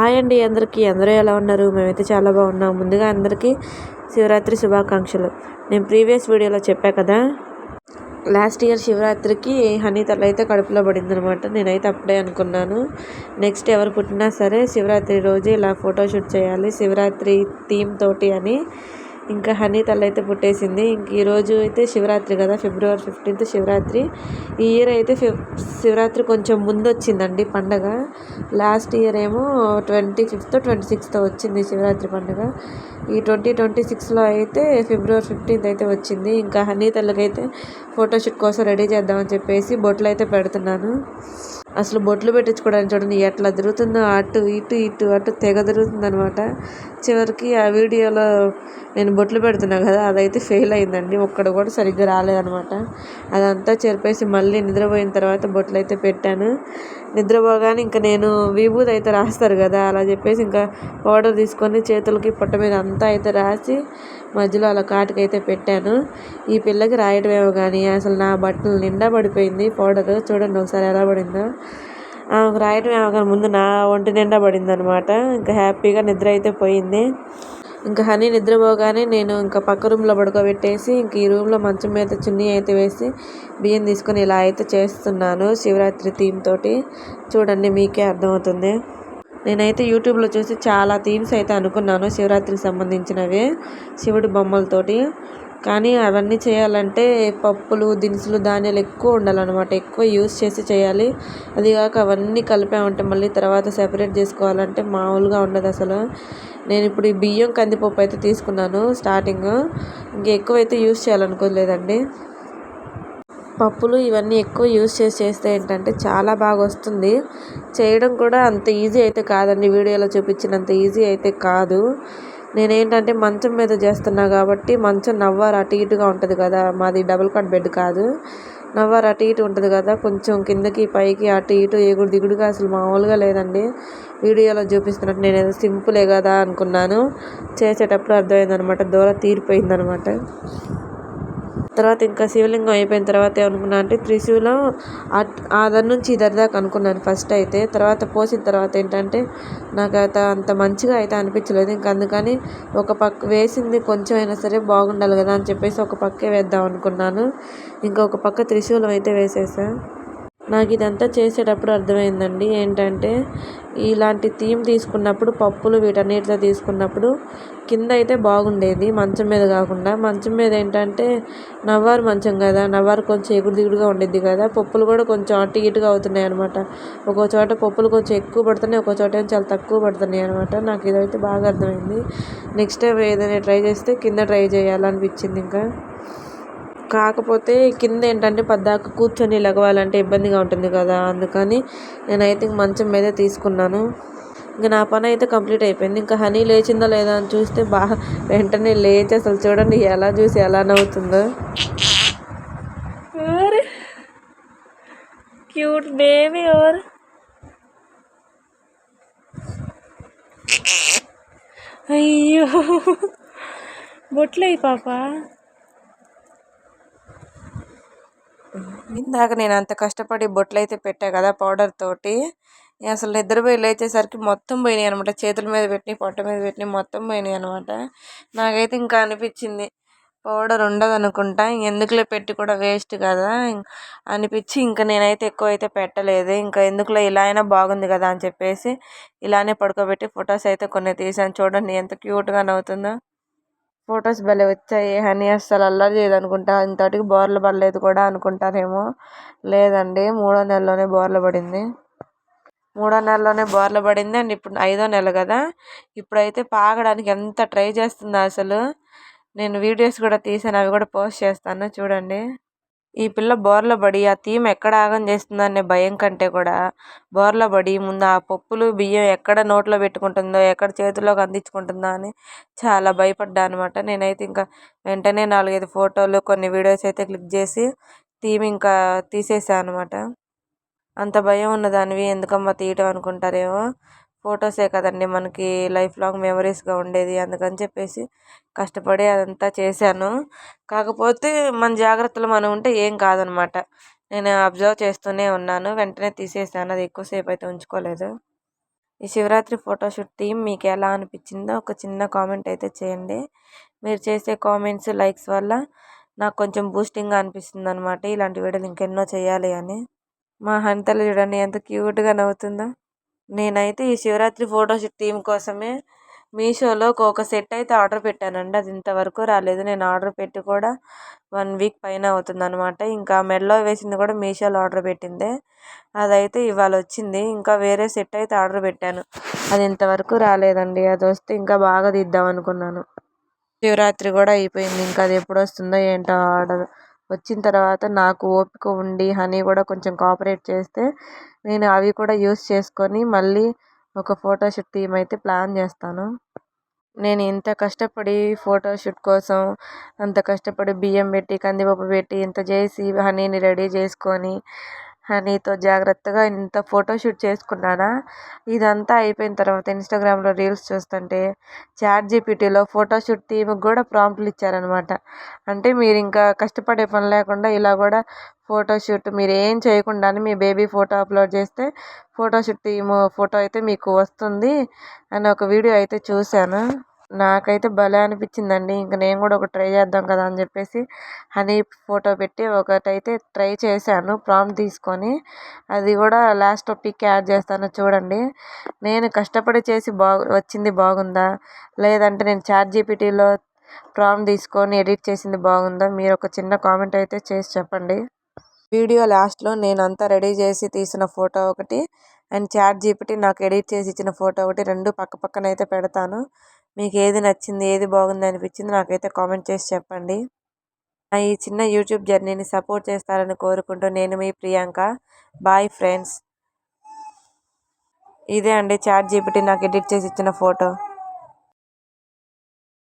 Hi అండి అందరికీ. అందరూ ఎలా ఉన్నారు? మేమైతే చాలా బాగున్నాం. ముందుగా అందరికీ శివరాత్రి శుభాకాంక్షలు. నేను ప్రీవియస్ వీడియోలో చెప్పా కదా లాస్ట్ ఇయర్ శివరాత్రికి హనీ తల అయితే కడుపులో పడింది అనమాట నేనైతే అప్పుడే అనుకున్నాను. నెక్స్ట్ ఎవరు పుట్టినా సరే శివరాత్రి రోజు ఇలా ఫోటోషూట్ చేయాలి. శివరాత్రి థీమ్ తోటి అని ఇంకా హనీ తల్లి అయితే పుట్టేసింది. ఇంక ఈరోజు అయితే శివరాత్రి కదా ఫిబ్రవరి ఫిఫ్టీన్త్ శివరాత్రి. ఈ ఇయర్ అయితే శివరాత్రి కొంచెం ముందు వచ్చిందండి పండగ. లాస్ట్ ఇయర్ ఏమో ట్వంటీ ఫిఫ్త్ ట్వంటీ సిక్స్త్ వచ్చింది శివరాత్రి పండగ. ఈ ట్వంటీ ట్వంటీ సిక్స్లో అయితే ఫిబ్రవరి ఫిఫ్టీన్త్ అయితే వచ్చింది. ఇంకా హనీ అయితే ఫోటోషూట్ కోసం రెడీ చేద్దామని చెప్పేసి బొట్లు అయితే పెడుతున్నాను. అసలు బొట్లు పెట్టించుకోవడానికి చూడండి ఎట్లా తిరుగుతుందో అటు ఇటు ఇటు అటు తెగ తిరుగుతుంది అనమాట చివరికి ఆ వీడియోలో నేను బొట్లు పెడుతున్నాను కదా అదైతే ఫెయిల్ అయిందండి ఒక్కడ కూడా సరిగ్గా రాలేదనమాట అదంతా చెరిపేసి మళ్ళీ నిద్రపోయిన తర్వాత బొట్లు అయితే పెట్టాను. నిద్రపోగానే ఇంకా నేను విభూది అయితే రాస్తారు కదా అలా చెప్పేసి ఇంకా పౌడర్ తీసుకొని చేతులకి పొట్ట మీద అంతా అయితే రాసి మధ్యలో అలా కాటుకైతే పెట్టాను. ఈ పిల్లకి రాయటమేమో కానీ అసలు నా బట్టలు నిండా పడిపోయింది పౌడర్. చూడండి ఒకసారి ఎలా పడిందో. ఆమెకు కానీ ముందు నా ఒంటి నిండా పడింది అనమాట ఇంకా హ్యాపీగా నిద్ర అయితే పోయింది. ఇంకా హనీ నిద్రపోగానే నేను ఇంకా పక్క రూమ్లో పడుకోబెట్టేసి ఇంక ఈ రూమ్లో మంచం మీద చున్నీ అయితే వేసి బియ్యం తీసుకొని ఇలా అయితే చేస్తున్నాను శివరాత్రి థీమ్ తోటి. చూడండి మీకే అర్థమవుతుంది. నేనైతే యూట్యూబ్లో చూసి చాలా థీమ్స్ అయితే అనుకున్నాను శివరాత్రికి సంబంధించినవి శివుడి బొమ్మలతోటి. కానీ అవన్నీ చేయాలంటే పప్పులు దినుసులు ధాన్యాలు ఎక్కువ ఉండాలన్నమాట. ఎక్కువ యూస్ చేసి చేయాలి. అది కాక అవన్నీ కలిపామంటే మళ్ళీ తర్వాత సెపరేట్ చేసుకోవాలంటే మామూలుగా ఉండదు అసలు. నేను ఇప్పుడు ఈ బియ్యం కందిపప్పు అయితే తీసుకున్నాను స్టార్టింగ్. ఇంకా ఎక్కువ అయితే యూస్ చేయాలనుకోలేదండి. పప్పులు ఇవన్నీ ఎక్కువ యూస్ చేసి చేస్తే ఏంటంటే చాలా బాగా వస్తుంది. చేయడం కూడా అంత ఈజీ అయితే కాదండి. వీడియోలో చూపించినంత ఈజీ అయితే కాదు. నేనేంటంటే మంచం మీద చేస్తున్నా కాబట్టి మంచం నవ్వారు అటు ఇటుగా ఉంటుంది కదా. మాది డబుల్ కాట్ బెడ్ కాదు. నవ్వారు అటు ఇటు ఉంటుంది కదా. కొంచెం కిందకి పైకి అటు ఇటు ఎగుడు దిగుడుగా అసలు మామూలుగా లేదండి. వీడియోలో చూపిస్తున్నట్టు నేను ఏదో సింపులే కదా అనుకున్నాను. చేసేటప్పుడు అర్థమైందనమాట. దూర తీరిపోయిందనమాట. తర్వాత ఇంకా శివలింగం అయిపోయిన తర్వాత ఏమనుకున్నా అంటే త్రిశూలం అదర్ నుంచి ఇదర్ దాకా అనుకున్నాను ఫస్ట్ అయితే. తర్వాత పోసిన తర్వాత ఏంటంటే నాకు అయితే అంత మంచిగా అయితే అనిపించలేదు. ఇంకా అందుకని ఒక పక్క వేసింది కొంచెం అయినా సరే బాగుండాలి కదా అని చెప్పేసి ఒక పక్కే వేద్దాం అనుకున్నాను. ఇంకా ఒక పక్క త్రిశూలం అయితే వేసేసాను నాకు ఇదంతా చేసేటప్పుడు అర్థమైందండి. ఏంటంటే ఇలాంటి థీమ్ తీసుకున్నప్పుడు పప్పులు వీటన్నిటితో తీసుకున్నప్పుడు కింద అయితే బాగుండేది మంచం మీద కాకుండా. మంచం మీద ఏంటంటే నవ్వారు మంచం కదా నవ్వారు కొంచెం ఎగుడు దిగుడుగా ఉండేది కదా. పప్పులు కూడా కొంచెం అటు ఇటుగా అవుతున్నాయి అనమాట ఒక్కో చోట పప్పులు కొంచెం ఎక్కువ పడుతున్నాయి ఒక్కో చోట చాలా తక్కువ పడుతున్నాయి అనమాట నాకు ఇదైతే బాగా అర్థమైంది. నెక్స్ట్ టైం ఏదైనా ట్రై చేస్తే కింద ట్రై చేయాలనిపించింది ఇంకా. కాకపోతే కింద ఏంటంటే పద్దాక కూర్చొని లెగవాలంటే ఇబ్బందిగా ఉంటుంది కదా అందుకని నేనైతే మంచం మీద తీసుకున్నాను. ఇంకా నా పని అయితే కంప్లీట్ అయిపోయింది. ఇంకా హనీ లేచిందా లేదా అని చూస్తే బాగా వెంటనే లేచి అసలు చూడండి ఎలా చూసి ఎలా నవ్వుతుందో. క్యూట్ బేబీ ఓర్ అయ్యో బొట్లయి పాప. ఇందాక నేను అంత కష్టపడి బొట్లు అయితే పెట్టా కదా పౌడర్ తోటి అసలు నిద్రపోయి లేచేసరికి మొత్తం పోయినాయి అనమాట చేతుల మీద పెట్టి పొట్ట మీద పెట్టి మొత్తం పోయినాయి అనమాట నాకైతే ఇంకా అనిపించింది పౌడర్ ఉండదు అనుకుంటా ఎందుకులే పెట్టి కూడా వేస్ట్ కదా అనిపించి ఇంకా నేనైతే ఎక్కువ అయితే పెట్టలేదు. ఇంకా ఎందుకులే ఇలా అయినా బాగుంది కదా అని చెప్పేసి ఇలానే పడుకోబెట్టి ఫొటోస్ అయితే కొన్ని తీసాను. చూడండి ఎంత క్యూట్గా నవ్వుతుందో. ఫొటోస్ భలే వచ్చాయి. హనీ అస్సలు అల్లరి చేయదు అనుకుంటా ఇంతటికి బోర్లు పడలేదు కూడా అనుకుంటారేమో లేదండి మూడో నెలలోనే బోర్లు పడింది. మూడో నెలలోనే బోర్లు పడింది అండ్ ఇప్పుడు ఐదో నెల కదా. ఇప్పుడైతే పాగడానికి ఎంత ట్రై చేస్తుందో అసలు. నేను వీడియోస్ కూడా తీసాను అవి కూడా పోస్ట్ చేస్తాను. చూడండి. ఈ పిల్ల బోర్ల పడి ఆ థీమ్ ఎక్కడ ఆగం చేస్తుందనే భయం కంటే కూడా బోర్ల పడి ముందు ఆ పప్పులు బియ్యం ఎక్కడ నోట్లో పెట్టుకుంటుందో ఎక్కడ చేతిలోకి అందించుకుంటుందో అని చాలా భయపడ్డా అనమాట నేనైతే ఇంకా వెంటనే నాలుగైదు ఫోటోలు కొన్ని వీడియోస్ అయితే క్లిక్ చేసి థీమ్ ఇంకా తీసేసా అనమాట అంత భయం ఉన్నదానివి ఎందుకమ్మా తీయటం అనుకుంటారేమో? ఫొటోసే కదండి మనకి లైఫ్ లాంగ్ మెమరీస్గా ఉండేది. అందుకని చెప్పేసి కష్టపడి అదంతా చేశాను. కాకపోతే మన జాగ్రత్తలు మనం ఉంటే ఏం కాదనమాట. నేను అబ్జర్వ్ చేస్తూనే ఉన్నాను. వెంటనే తీసేసాను. అది ఎక్కువసేపు అయితే ఉంచుకోలేదు. ఈ శివరాత్రి ఫోటోషూట్ థీమ్ మీకు ఎలా అనిపించిందో ఒక చిన్న కామెంట్ అయితే చేయండి. మీరు చేసే కామెంట్స్ లైక్స్ వల్ల నాకు కొంచెం బూస్టింగ్గా అనిపిస్తుంది అనమాట ఇలాంటి వీడియోలు ఇంకెన్నో చేయాలి అని. మా హంతలు చూడండి ఎంత క్యూట్గా నవ్వుతుందో. నేనైతే ఈ శివరాత్రి ఫోటోషూట్ థీమ్ కోసమే మీషోలో ఒక సెట్ అయితే ఆర్డర్ పెట్టానండి. అది ఇంతవరకు రాలేదు. నేను ఆర్డర్ పెట్టి కూడా వన్ వీక్ పైన అవుతుంది అనమాట ఇంకా మెడలో వేసింది కూడా మీషోలో ఆర్డర్ పెట్టిందే. అదైతే ఇవాళ వచ్చింది. ఇంకా వేరే సెట్ అయితే ఆర్డర్ పెట్టాను. అది ఇంతవరకు రాలేదండి. అది వస్తే ఇంకా బాగా తీద్దాం అనుకున్నాను. శివరాత్రి కూడా అయిపోయింది. ఇంకా అది ఎప్పుడు వస్తుందో ఏంటో ఆర్డర్ వచ్చిన తర్వాత నాకు ఓపిక ఉండి హనీ కూడా కొంచెం కోఆపరేట్ చేస్తే నేను అవి కూడా యూస్ చేసుకొని మళ్ళీ ఒక ఫోటోషూట్ థీమ్ అయితే ప్లాన్ చేస్తాను. నేను ఇంత కష్టపడి ఫోటోషూట్ కోసం అంత కష్టపడి బియ్యం పెట్టి కందిపప్పు పెట్టి ఇంత చేసి హనీని రెడీ చేసుకొని నీతో జాగ్రత్తగా ఇంత ఫోటోషూట్ చేసుకున్నానా? ఇదంతా అయిపోయిన తర్వాత ఇన్స్టాగ్రామ్లో రీల్స్ చూస్తుంటే చాట్ జీపీటీలో ఫోటోషూట్ థీమ్కి కూడా ప్రాంప్ట్లు ఇచ్చారనమాట అంటే మీరు ఇంకా కష్టపడే పని లేకుండా ఇలా కూడా ఫోటోషూట్ మీరు ఏం చేయకుండానే మీ బేబీ ఫోటో అప్లోడ్ చేస్తే ఫోటోషూట్ థీమ్ ఫోటో అయితే మీకు వస్తుంది అని ఒక వీడియో అయితే చూశాను. నాకైతే భలే అనిపించిందండి. ఇంక నేను కూడా ఒకటి ట్రై చేద్దాం కదా అని చెప్పేసి హనీ ఫోటో పెట్టి ఒకటైతే ట్రై చేశాను ప్రాంప్ట్ తీసుకొని. అది కూడా లాస్ట్ పిక్ యాడ్ చేస్తాను చూడండి. నేను కష్టపడి చేసి బాగు వచ్చింది బాగుందా? లేదంటే నేను చాట్ జీపీటీలో ప్రాంప్ట్ తీసుకొని ఎడిట్ చేసింది బాగుందా? మీరు ఒక చిన్న కామెంట్ అయితే చేసి చెప్పండి. వీడియో లాస్ట్లో నేను అంతా రెడీ చేసి తీసిన ఫోటో ఒకటి అండ్ చాట్ జీపీటీ నాకు ఎడిట్ చేసి ఇచ్చిన ఫోటో ఒకటి రెండు పక్క పక్కన అయితే పెడతాను. మీకు ఏది నచ్చింది ఏది బాగుంది అనిపించింది నాకైతే కామెంట్ చేసి చెప్పండి. నా ఈ చిన్న యూట్యూబ్ జర్నీని సపోర్ట్ చేస్తారని కోరుకుంటూ నేను మీ ప్రియాంక. Bye friends. ఇదే అండి చాట్ జీపీటీ నాకు ఎడిట్ చేసి ఇచ్చిన ఫోటో.